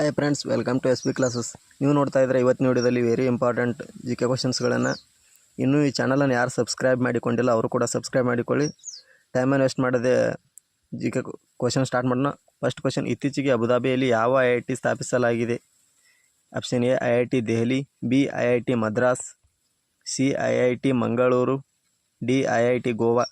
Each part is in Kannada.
Hi friends welcome to S B classes ನೀವು ನೋಡ್ತಾ ಇದ್ದರೆ ಇವತ್ತಿನ ವಿಡಿಯೋದಲ್ಲಿ ವೆರಿ ಇಂಪಾರ್ಟೆಂಟ್ ಜಿ ಕೆ ಕ್ವಶನ್ಸ್ಗಳನ್ನು ಇನ್ನೂ ಈ ಚಾನಲನ್ನು ಯಾರು ಸಬ್ಸ್ಕ್ರೈಬ್ ಮಾಡಿಕೊಂಡಿಲ್ಲ, ಅವರು ಕೂಡ ಸಬ್ಸ್ಕ್ರೈಬ್ ಮಾಡಿಕೊಳ್ಳಿ. ಟೈಮನ್ನು ವೇಸ್ಟ್ ಮಾಡದೆ ಜಿ ಕೆ ಕ್ವಶನ್ ಸ್ಟಾರ್ಟ್ ಮಾಡೋಣ. ಫಸ್ಟ್ ಕ್ವಶನ್ ಇತ್ತೀಚೆಗೆ ಅಬುದಾಬಿಯಲ್ಲಿ ಯಾವ ಐ ಐ ಟಿ ಸ್ಥಾಪಿಸಲಾಗಿದೆ? Option A I I T Delhi. B I I T Madras. C I I T Mangaluru. D I I T Goa.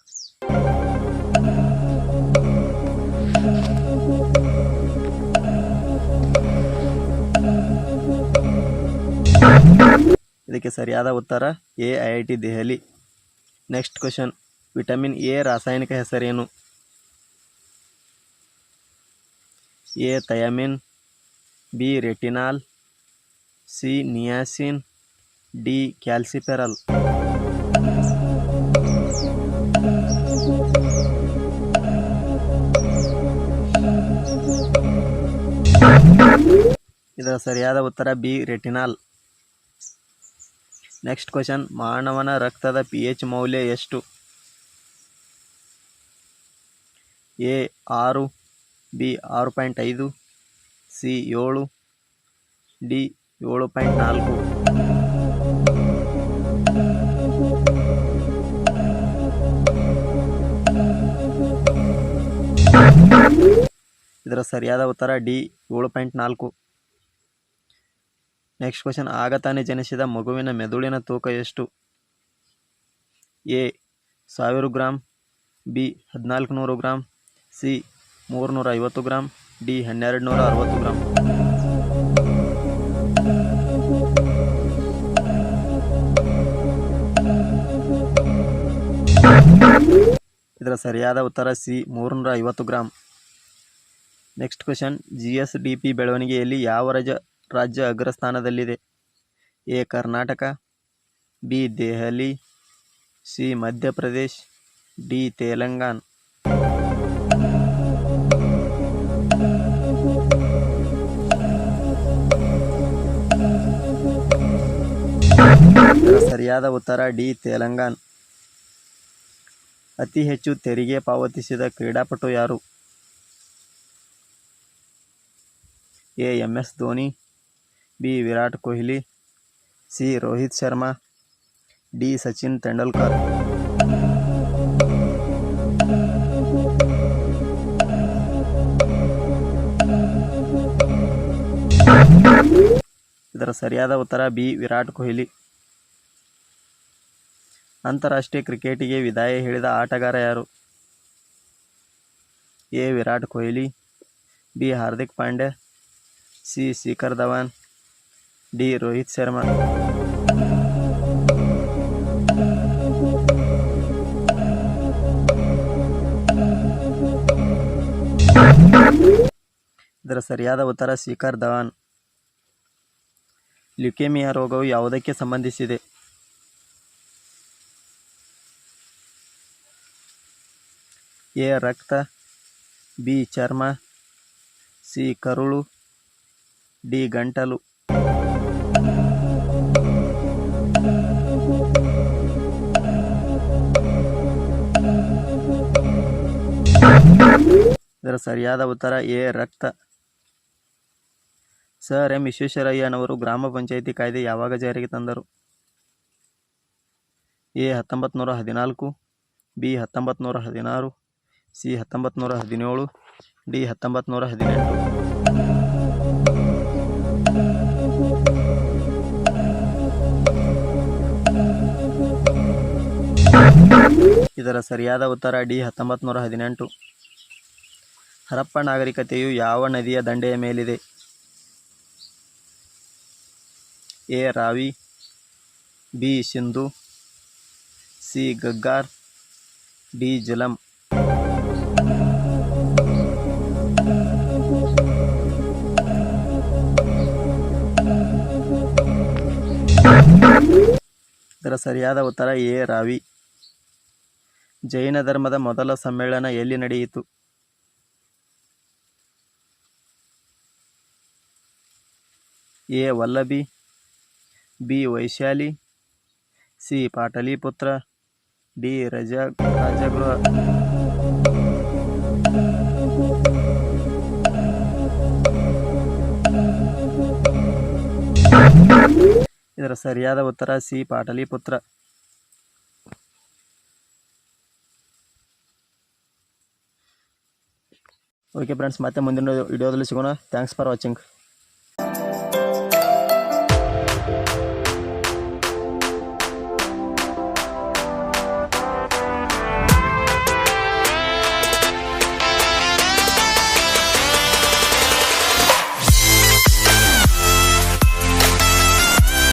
ಇದಕ್ಕೆ ಸರಿಯಾದ ಉತ್ತರ, A, I I, T, Delhi. Next question vitamin A ರಾಸಾಯನಿಕ ಹೆಸರೇನು? A thiamine B retinol C niacin D calciferol ಇದರ ಸರಿಯಾದ ಉತ್ತರ, ಬಿ ರೆಟಿನಾಲ್ ನೆಕ್ಸ್ಟ್ ಕ್ವಶನ್ ಮಾನವನ ರಕ್ತದ ಪಿ ಎಚ್ ಮೌಲ್ಯ ಎಷ್ಟು? ಎ ಆರು ಬಿ ಆರು ಪಾಯಿಂಟ್ ಐದು ಸಿ ಏಳು ಡಿ ಏಳು ಪಾಯಿಂಟ್ ನಾಲ್ಕು. ಇದರ ಸರಿಯಾದ ಉತ್ತರ ಡಿ ಏಳು ಪಾಯಿಂಟ್ ನಾಲ್ಕು. ನೆಕ್ಸ್ಟ್ ಕ್ವಶನ್ ಆಗ ತಾನೇ ಜನಿಸಿದ ಮಗುವಿನ ಮೆದುಳಿನ ತೂಕ ಎಷ್ಟು? ಎ, ಸಾವಿರ ಗ್ರಾಮ್ ಬಿ ಹದಿನಾಲ್ಕು ನೂರು ಗ್ರಾಮ್ ಸಿ ಮೂರುನೂರ ಐವತ್ತು ಗ್ರಾಮ್ ಡಿ ಹನ್ನೆರಡು ನೂರ ಅರವತ್ತು ಗ್ರಾಮ್ ಇದರ ಸರಿಯಾದ ಉತ್ತರ ಸಿ ಮೂರುನೂರ ಐವತ್ತು gram next question G S D P ಬೆಳವಣಿಗೆಯಲ್ಲಿ ಯಾವ ರಾಜ್ಯ ರಾಜ್ಯ ಅಗ್ರಸ್ಥಾನದಲ್ಲಿದೆ. A. Karnataka, B. Delhi, C. Madhya Pradesh, D. Telangana. ಸರಿಯಾದ ಉತ್ತರ, ಡಿ. ತೆಲಂಗಾಣ. ಅತಿ ಹೆಚ್ಚು ತೆರಿಗೆ ಪಾವತಿಸಿದ ಕ್ರೀಡಾಪಟು ಯಾರು? A. M. S. Dhoni B. Virat Kohli, C. Rohit Sharma, D. Sachin Tendulkar. ಇದರ ಸರಿಯಾದ ಉತ್ತರ ಬಿ. ವಿರಾಟ್ ಕೊಹ್ಲಿ. ಅಂತಾರಾಷ್ಟ್ರೀಯ ಕ್ರಿಕೆಟಿಗೆ ವಿದಾಯ ಹೇಳಿದ ಆಟಗಾರ ಯಾರು? A. Virat Kohli, B. Hardik Pandya, C. Shikhar Dhawan D Rohit Sharma. ಇದರ ಸರಿಯಾದ ಉತ್ತರ ಶಿಖರ್ ಧವನ್. ಲ್ಯುಕೇಮಿಯಾ ರೋಗವು ಯಾವುದಕ್ಕೆ ಸಂಬಂಧಿಸಿದೆ? ಎ ರಕ್ತ, ಬಿ ಚರ್ಮ, ಸಿ ಕರುಳು, ಡಿ ಗಂಟಲು. ಇದರ ಸರಿಯಾದ ಉತ್ತರ ಎ, ರಕ್ತ. Sir, M. ವಿಶ್ವೇಶ್ವರಯ್ಯನವರು ಗ್ರಾಮ ಪಂಚಾಯಿತಿ ಕಾಯ್ದೆ ಯಾವಾಗ ಜಾರಿಗೆ ತಂದರು? ಎ ಹತ್ತೊಂಬತ್ತು ಹದಿನಾಲ್ಕು, ಬಿ ಹತ್ತೊಂಬತ್ತು ನೂರ ಹದಿನಾರು, ಸಿ ಹತ್ತೊಂಬತ್ತು ಹದಿನೇಳು, ಡಿ ಹತ್ತೊಂಬತ್ತು ಹದಿನೆಂಟು. ಇದರ ಸರಿಯಾದ ಉತ್ತರ ಡಿ ಹತ್ತೊಂಬತ್ತು ನೂರ ಹದಿನೆಂಟು. ಹರಪ್ಪ ನಾಗರಿಕತೆಯು ಯಾವ ನದಿಯ ದಂಡೆಯ ಮೇಲಿದೆ? A. Ravi, B. Sindhu, C. Ghaggar, D. Jhelum. ಇದರ ಸರಿಯಾದ ಉತ್ತರ ಎ. ರಾವಿ. ಜೈನ ಧರ್ಮದ ಮೊದಲ ಸಮ್ಮೇಳನ ಎಲ್ಲಿ ನಡೆಯಿತು? A Vallabhi B Vaishali C Pataliputra D రజా రాజగృహ ಇದರ ಸರಿಯಾದ ಉತ್ತರ ಸಿ ಪಾಟಲಿಪುತ್ರ ಓಕೆ ಫ್ರೆಂಡ್ಸ್ ಮತ್ತೆ ಮುಂದಿನ ವಿಡಿಯೋದಲ್ಲಿ ಸಿಗೋಣ ಥ್ಯಾಂಕ್ಸ್ ಫಾರ್ ವಾಚಿಂಗ್